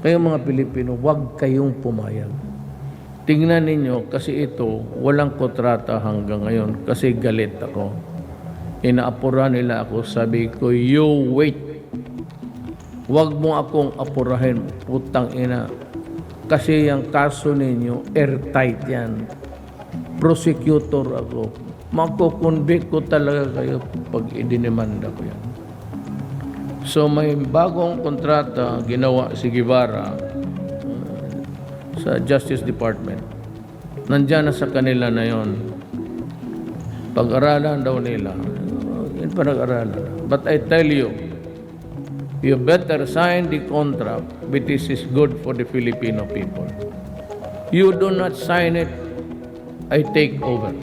Kaya mga Pilipino, huwag kayong pumayag. Tingnan ninyo, kasi ito, walang kontrata hanggang ngayon kasi galit ako. Inaapura nila ako, sabi ko, you wait. Huwag mo akong apurahin, putang ina. Kasi yung kaso ninyo, airtight yan. Prosecutor ako. Makukonvict ko talaga kayo pag idinimanda ko yan. So may bagong kontrata ginawa si Guevara uh, sa Justice Department. Nandyan na sa kanila na yon. Pag-aralan daw nila. Uh, Yun pa nag-aralan. But I tell you, you better sign the contract which is good for the Filipino people. You do not sign it, I take over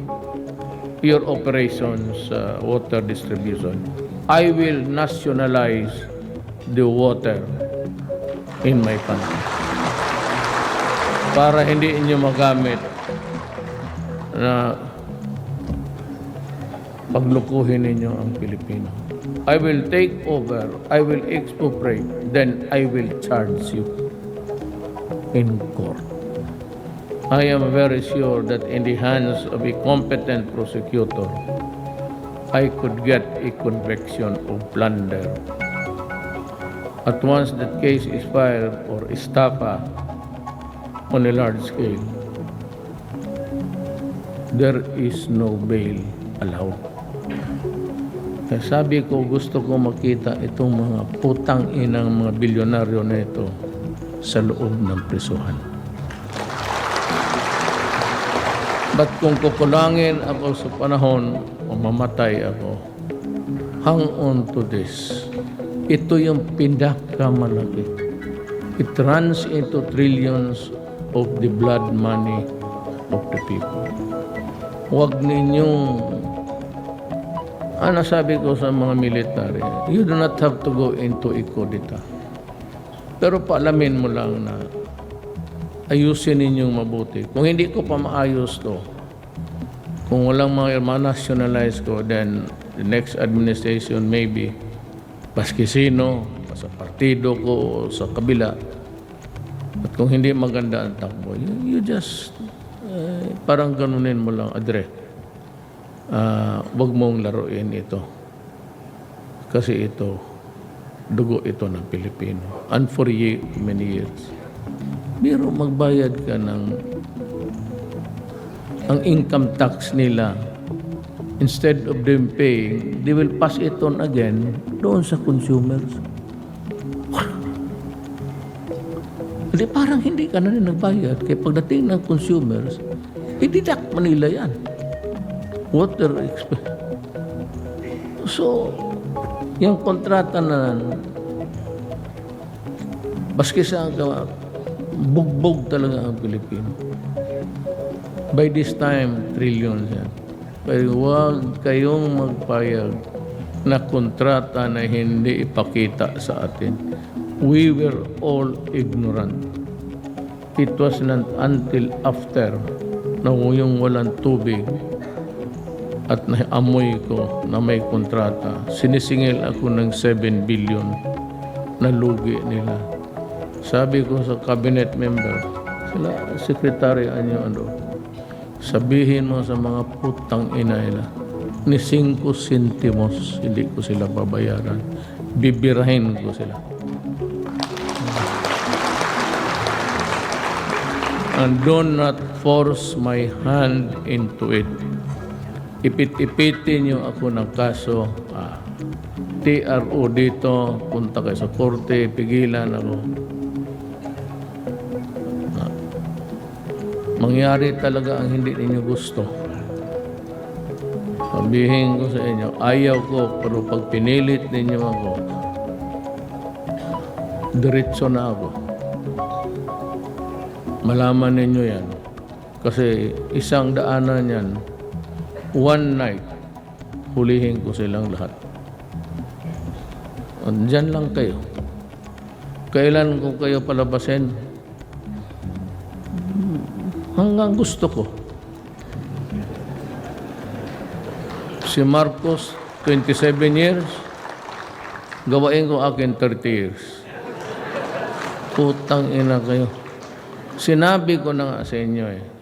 your operations, uh, water distribution. I will nationalize the water in my country. Para hindi inyo magamit na paglukuhin ninyo ang Pilipino. I will take over, I will expropriate, then I will charge you in court. I am very sure that in the hands of a competent prosecutor, I could get a conviction of plunder. At once that case is filed or estafa on a large scale, there is no bail allowed. Kaya sabi ko, gusto ko makita itong mga putang inang mga bilyonaryo na ito sa loob ng prisuhan. Ba't kung kukulangin ako sa panahon o mamatay ako, hang on to this. Ito yung pinakamalaki. It runs into trillions of the blood money of the people. Huwag ninyong, ano sabi ko sa mga military, you do not have to go into ekodita. Pero paalamin mo lang na ayusin ninyong mabuti. Kung hindi ko pa maayos to, kung walang mga ma-nationalize ko, then the next administration maybe, paski sino, sa partido ko, sa kabila. At kung hindi maganda ang takbo, you, you just, eh, parang ganunin mo lang, adre. Ah, wag mong laruin ito. Kasi ito, dugo ito ng Pilipino. And for ye, many years. Biro magbayad ka ng ang income tax nila instead of them paying, they will pass it on again doon sa consumers. Hindi parang hindi ka na nagbayad. Kaya pagdating ng consumers, i-deduct mo nila yan. Water expense. So, yung kontrata na baski sa bugbog talaga ang Pilipino. By this time, trillions yan. Pero huwag kayong magpayag na kontrata na hindi ipakita sa atin. We were all ignorant. It was not until after na yung walang tubig at naamoy ko na may kontrata, sinisingil ako ng 7 billion na lugi nila. Sabi ko sa cabinet member, sila, sekretary anyo ano, sabihin mo sa mga putang ina nila, ni 5 centimos, hindi ko sila babayaran. Bibirahin ko sila. And do not force my hand into it. Ipit-ipitin niyo ako ng kaso. Ah, TRO dito, punta kayo sa korte, pigilan ako. Mangyari talaga ang hindi ninyo gusto. Sabihin ko sa inyo, ayaw ko, pero pag pinilit ninyo ako, diretso na ako. Malaman ninyo yan. Kasi isang daanan yan, one night, hulihin ko silang lahat. Diyan lang kayo. Kailan ko kayo palabasin? Hanggang gusto ko. Si Marcos, 27 years. Gawain ko akin 30 years. Putang ina kayo. Sinabi ko na nga sa inyo eh.